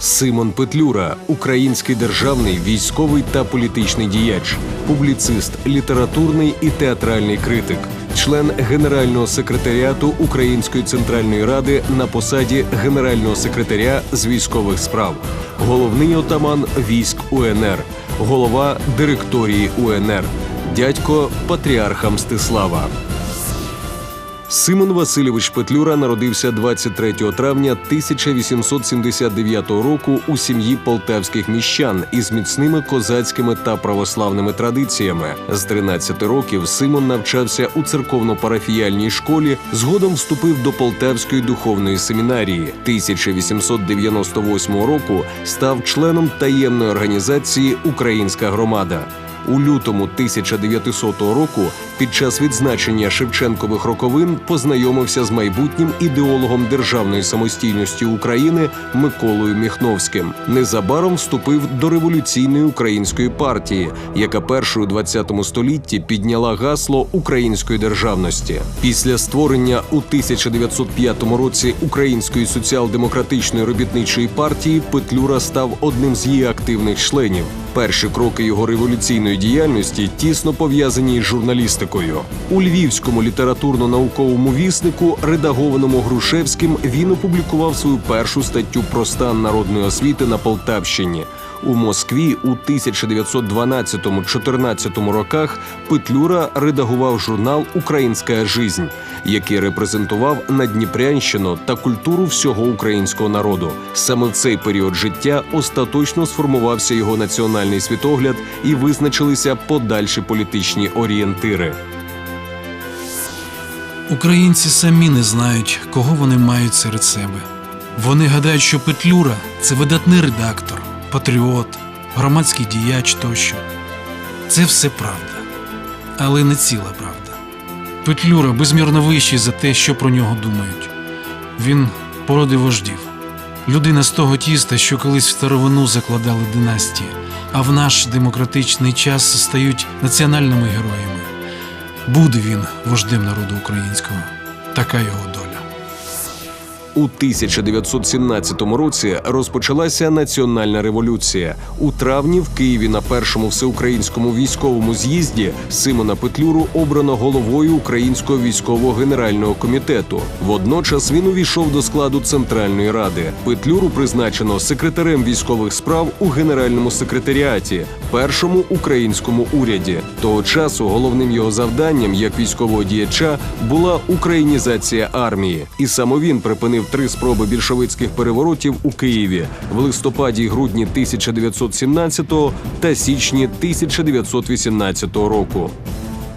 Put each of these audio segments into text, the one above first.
Симон Петлюра, український державний військовий та політичний діяч, публіцист, літературний і театральний критик, член генерального секретаріату Української центральної ради на посаді генерального секретаря з військових справ, головний отаман військ УНР, голова директорії УНР, дядько патріарха Мстислава. Симон Васильович Петлюра народився 23 травня 1879 року у сім'ї полтавських міщан із міцними козацькими та православними традиціями. З 13 років Симон навчався у церковно-парафіяльній школі, згодом вступив до Полтавської духовної семінарії. 1898 року став членом таємної організації Українська громада. У лютому 1900 року, під час відзначення Шевченкових роковин, познайомився з майбутнім ідеологом державної самостійності України Миколою Міхновським. Незабаром вступив до революційної української партії, яка першою у 20 столітті підняла гасло української державності. Після створення у 1905 році Української соціал-демократичної робітничої партії Петлюра став одним з її активних членів. Перші кроки його революційної діяльності тісно пов'язані із журналістикою. У львівському літературно-науковому віснику, редагованому Грушевським, він опублікував свою першу статтю про стан народної освіти на Полтавщині. У Москві у 1912-14 роках Петлюра редагував журнал Українська жизнь, який репрезентував Надніпрянщину та культуру всього українського народу. Саме в цей період життя остаточно сформувався його національний світогляд і визначилися подальші політичні орієнтири. Українці самі не знають, кого вони мають серед себе. Вони гадають, що Петлюра це видатний редактор, патріот, громадський діяч тощо. Це все правда, але не ціла правда. Петлюра безмірно вищий за те, що про нього думають. Він породи вождів, людина з того тіста, що колись в старовину закладали династії, а в наш демократичний час стають національними героями. Буде він вождем народу українського. Така його доля. У 1917 році розпочалася національна революція. У травні в Києві на першому всеукраїнському військовому з'їзді Симона Петлюру обрано головою Українського військового генерального комітету. Водночас він увійшов до складу Центральної ради. Петлюру призначено секретарем військових справ у генеральному секретаріаті, першому українському уряді. Того часу головним його завданням як військового діяча була українізація армії, і саме він припинив три спроби більшовицьких переворотів у Києві в листопаді й грудні 1917 та січні 1918 року.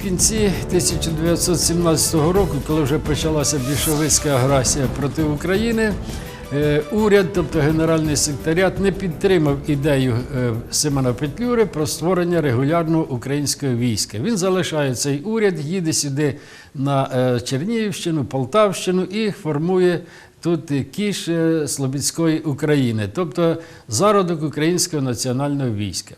В кінці 1917 року, коли вже почалася більшовицька агресія проти України, уряд, тобто Генеральний секретаріат, не підтримав ідею е, Симона Петлюри про створення регулярного українського війська. Він залишає цей уряд, їде сюди на е, Чернігівщину, Полтавщину і формує тут кіш е, Слобідської України, тобто зародок українського національного війська.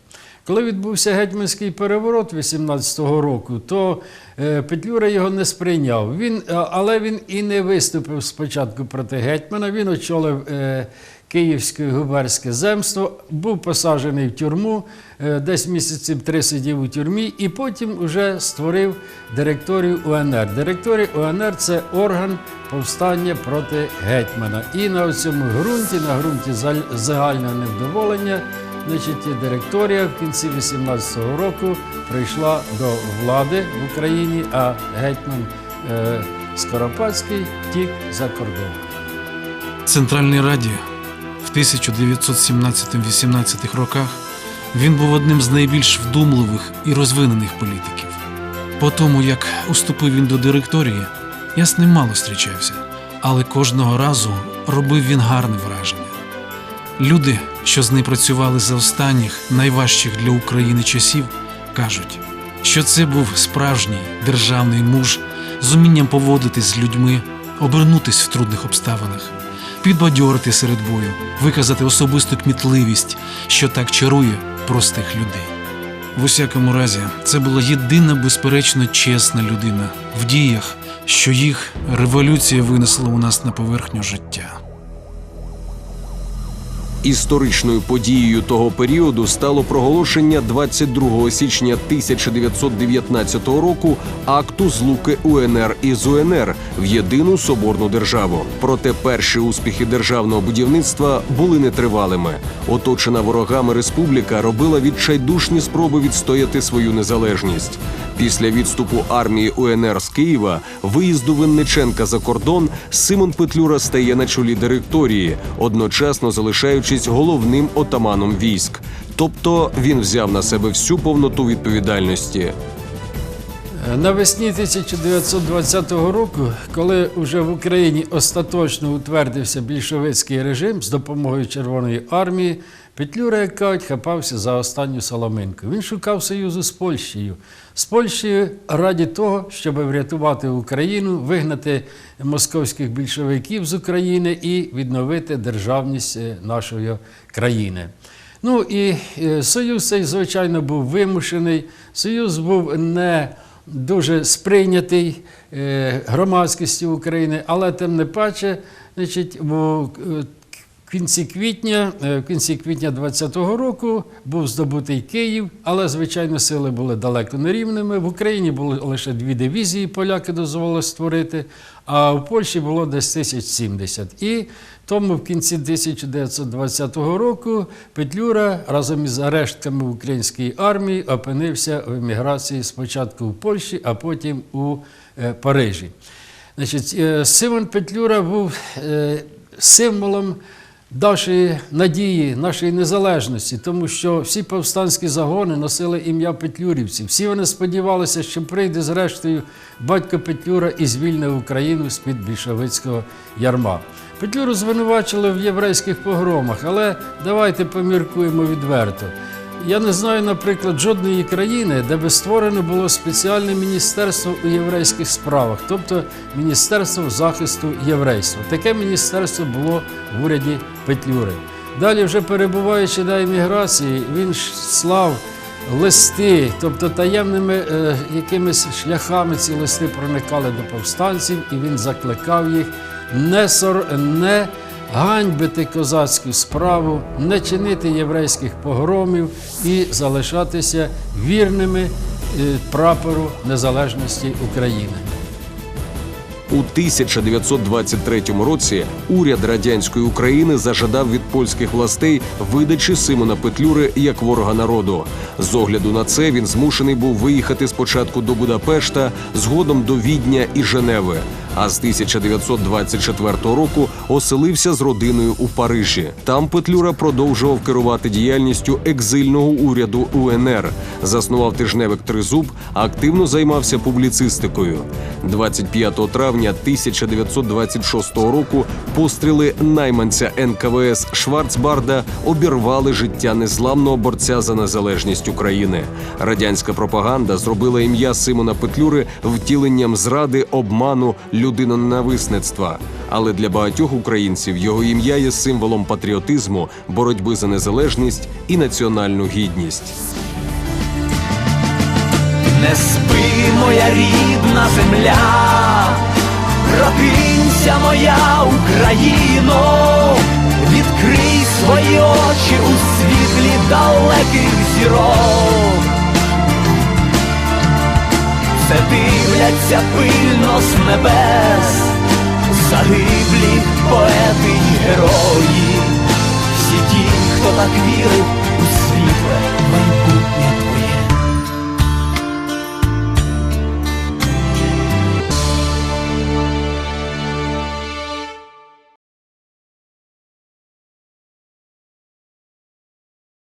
Коли відбувся гетьманський переворот 18-го року, то е, Петлюра його не сприйняв. Він, але він і не виступив спочатку проти гетьмана. Він очолив е, Київське губерське земство, був посаджений в тюрму, е, десь місяців три сидів у тюрмі, і потім вже створив директорію УНР. Директорія УНР це орган повстання проти гетьмана. І на цьому ґрунті, на ґрунті загального невдоволення, значить, директорія в кінці 18-го року прийшла до влади в Україні, а гетьман е, Скоропадський втік за кордон. Центральній Раді в 1917-18 роках він був одним з найбільш вдумливих і розвинених політиків. По тому, як уступив він до директорії, Я з ним мало зустрічався, але кожного разу робив він гарне враження. Люди, що з ним працювали за останніх найважчих для України часів, кажуть, що це був справжній державний муж з умінням поводитись з людьми, обернутись в трудних обставинах, підбадьорити серед бою, виказати особисту кмітливість, що так чарує простих людей. В усякому разі, це була єдина безперечно чесна людина в діях, що їх революція винесла у нас на поверхню життя. Історичною подією того періоду стало проголошення 22 січня 1919 року акту злуки УНР із УНР в єдину соборну державу. Проте перші успіхи державного будівництва були нетривалими. Оточена ворогами республіка робила відчайдушні спроби відстояти свою незалежність. Після відступу армії УНР з Києва, виїзду Винниченка за кордон, Симон Петлюра стає на чолі директорії, одночасно залишаючись головним отаманом військ. Тобто він взяв на себе всю повноту відповідальності. Навесні 1920 року, коли вже в Україні остаточно утвердився більшовицький режим з допомогою Червоної армії, Петлюра, як кажуть, хапався за останню соломинку. Він шукав союзу з Польщею. З Польщею раді того, щоб врятувати Україну, вигнати московських більшовиків з України і відновити державність е, нашої країни. Ну і е, союз цей, звичайно, був вимушений. Союз був не дуже сприйнятий е, громадськістю України, але тим не паче, значить, в кінці квітня, е, в кінці квітня 20-го року був здобутий Київ, але звичайно сили були далеко не рівними. В Україні було лише дві дивізії, поляки дозволили створити, а в Польщі було десь 1070. І тому в кінці 1920 року Петлюра разом із рештками української армії опинився в еміграції спочатку в Польщі, а потім у е, Парижі. Значить, е, Симон Петлюра був символом нашої надії, нашої незалежності, тому що всі повстанські загони носили ім'я Петлюрівців. Всі вони сподівалися, що прийде зрештою батько Петлюра і звільнив Україну з-під більшовицького ярма. Петлюру звинувачили в єврейських погромах, але давайте поміркуємо відверто. Я не знаю, наприклад, жодної країни, де би створено було спеціальне міністерство у єврейських справах, тобто Міністерство захисту єврейства. Таке міністерство було в уряді Петлюри. Далі, вже перебуваючи на еміграції, він слав листи, тобто таємними е, якимись шляхами ці листи проникали до повстанців, і він закликав їх не сор... не ганьбити козацьку справу, не чинити єврейських погромів і залишатися вірними е, прапору незалежності України. У 1923 році уряд радянської України зажадав від польських властей видачі Симона Петлюри як ворога народу. З огляду на це він змушений був виїхати спочатку до Будапешта, згодом до Відня і Женеви. А з 1924 року оселився з родиною у Парижі. Там Петлюра продовжував керувати діяльністю екзильного уряду УНР, заснував тижневик Тризуб, активно займався публіцистикою. 25 травня 1926 року постріли найманця НКВС Шварцбарда обірвали життя незламного борця за незалежність України. Радянська пропаганда зробила ім'я Симона Петлюри втіленням зради, обману, людиноненависництва. Але для багатьох українців його ім'я є символом патріотизму, боротьби за незалежність і національну гідність. Не спи, моя рідна земля, прокинься, моя Україно, відкрий свої очі у світлі далеких зірок. Все дивляться пильно з небес, загиблі поети й герої, всі ті, хто так вірив.